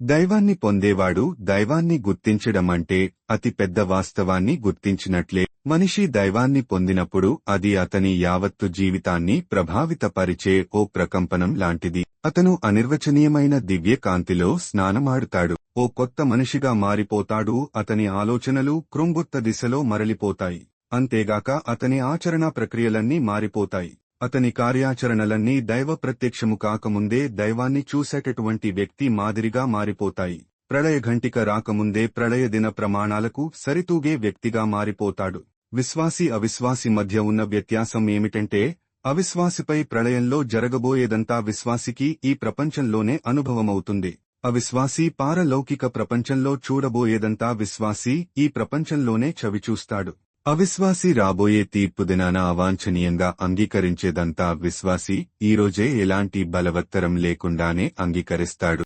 దైవాన్ని పొందేవాడు దైవాన్ని గుర్తించడమంటే అతి పెద్ద వాస్తవాన్ని గుర్తించినట్లే. మనిషి దైవాన్ని పొందినప్పుడు అది అతని యావత్తు జీవితాన్ని ప్రభావితపరిచే ఓ ప్రకంపనం లాంటిది. అతను అనిర్వచనీయమైన దివ్య కాంతిలో స్నానమాడుతాడు. ఓ కొత్త మనిషిగా మారిపోతాడు అతని ఆలోచనలు కృంగుత్త దిశలో మరలిపోతాయి. అంతేగాక అతని ఆచరణ ప్రక్రియలన్నీ మారిపోతాయి. అతని కార్యాచరణలన్నీ దైవ ప్రత్యక్షము కాకముందే దైవాన్ని చూసేటటువంటి వ్యక్తి మాదిరిగా మారిపోతాయి. ప్రళయ ఘంటిక రాకముందే ప్రళయ దిన ప్రమాణాలకు సరితూగే వ్యక్తిగా మారిపోతాడు. విశ్వాసి అవిశ్వాసి మధ్య ఉన్న వ్యత్యాసం ఏమిటంటే అవిశ్వాసిపై ప్రళయంలో జరగబోయేదంతా విశ్వాసికి ఈ ప్రపంచంలోనే అనుభవమవుతుంది. అవిశ్వాసి పారలౌకిక ప్రపంచంలో చూడబోయేదంతా విశ్వాసి ఈ ప్రపంచంలోనే చవిచూస్తాడు. అవిశ్వాసి రాబోయే తీర్పు దినాన అవాంఛనీయంగా అంగీకరించేదంతా విశ్వాసి ఈరోజే ఎలాంటి బలవత్తరం లేకుండానే అంగీకరిస్తాడు.